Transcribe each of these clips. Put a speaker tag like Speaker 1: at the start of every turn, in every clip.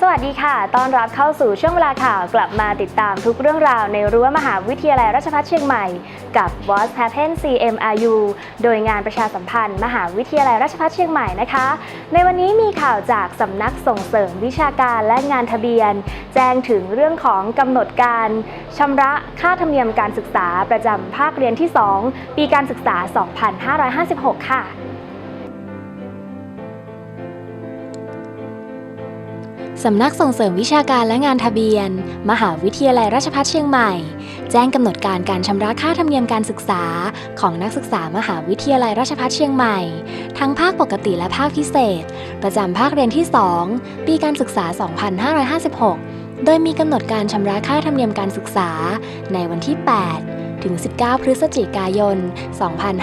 Speaker 1: สวัสดีค่ะ ต้อนรับเข้าสู่ช่วงเวลาข่าวกลับมาติดตามทุกเรื่องราวในรั้วมหาวิทยาลัยราชภัฏเชียงใหม่ กับ What Happen CMRU โดยงานประชาสัมพันธ์มหาวิทยาลัยราชภัฏเชียงใหม่นะคะ ในวันนี้มีข่าวจากสำนักส่งเสริมวิชาการและงานทะเบียน แจ้งถึงเรื่องของกำหนดการชำระค่าธรรมเนียมการศึกษาประจำภาคเรียนที่ 2 ปีการศึกษา 2556 ค่ะ
Speaker 2: สำนักส่งเสริมวิชาการและงานทะเบียน มหาวิทยาลัยราชภัฏเชียงใหม่ แจ้งกำหนดการการชำระค่าธรรมเนียมการศึกษา ของนักศึกษามหาวิทยาลัยราชภัฏเชียงใหม่ ทั้งภาคปกติและภาคพิเศษ ประจำภาคเรียนที่ 2 ปีการศึกษา 2556 โดยมีกำหนดการชำระค่าธรรมเนียมการศึกษาในวันที่ 8 ถึง 19 พฤศจิกายน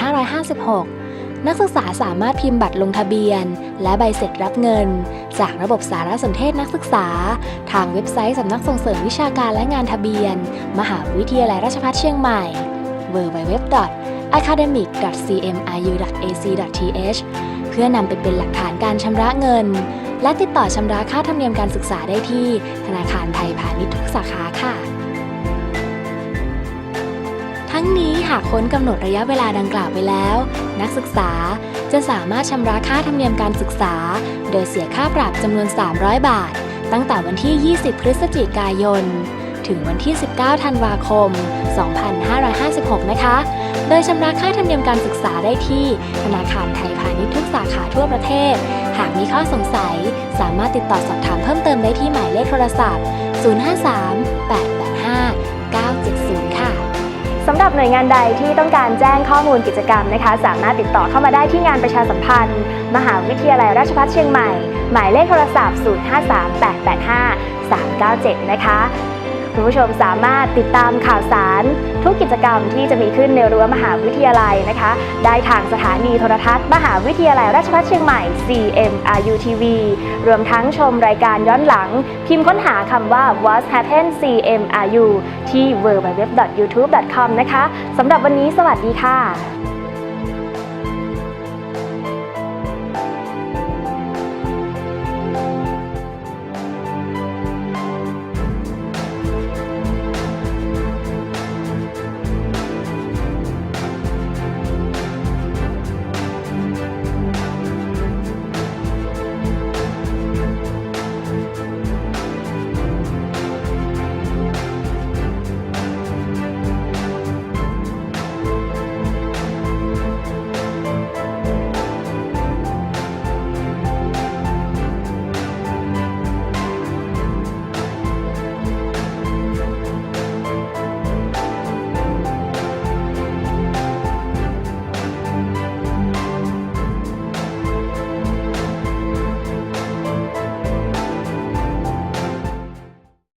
Speaker 2: 2556 นักศึกษาสามารถพิมพ์บัตรลงทะเบียน และใบเสร็จรับเงิน จากระบบสารสนเทศนักศึกษา ทางเว็บไซต์สำนักส่งเสริมวิชาการและงานทะเบียน มหาวิทยาลัยราชภัฏเชียงใหม่ www.academic.cmiu.ac.th เพื่อนำไปเป็นหลักฐานการชำระเงิน และติดต่อชำระค่าธรรมเนียมการศึกษาได้ที่ ธนาคารไทยพาณิชย์ทุกสาขาค่ะ ทั้งนี้ หากพ้นกำหนดระยะเวลาดังกล่าวไปแล้ว นักศึกษาจะสามารถชำระค่าธรรมเนียมการศึกษา โดยเสียค่าปรับจำนวน 300 บาท ตั้งแต่วันที่ 20 พฤศจิกายน ถึงวันที่ 19 ธันวาคม 2556 นะคะ โดยชำระค่าธรรมเนียมการศึกษาได้ที่ ธนาคารไทยพาณิชย์ทุกสาขาทั่วประเทศ หากมีข้อสงสัย สามารถติดต่อสอบถามเพิ่มเติมได้ที่หมายเลขโทรศัพท์ 053
Speaker 1: 8 8 หรับหน่วยงานใดที่ต้องการแจ้งข้อมูลกิจกรรมนะคะ สามารถติดต่อเข้ามาได้ที่งานประชาสัมพันธ์ มหาวิทยาลัยราชภัฏเชียงใหม่ หมายเลขโทรศัพท์ 053885 397 นะคะ คุณผู้ชมสามารถติดตามข่าวสาร ทุกกิจกรรมที่จะมีขึ้นในรั้วมหาวิทยาลัยนะคะ ได้ทางสถานีโทรทัศน์ มหาวิทยาลัยราชภัฏเชียงใหม่ CMRU TV รวมทั้งชมรายการย้อนหลัง พิมพ์ค้นหาคำว่า What Happened CMRU ที่ www.youtube.com นะคะสำหรับวันนี้สวัสดีค่ะ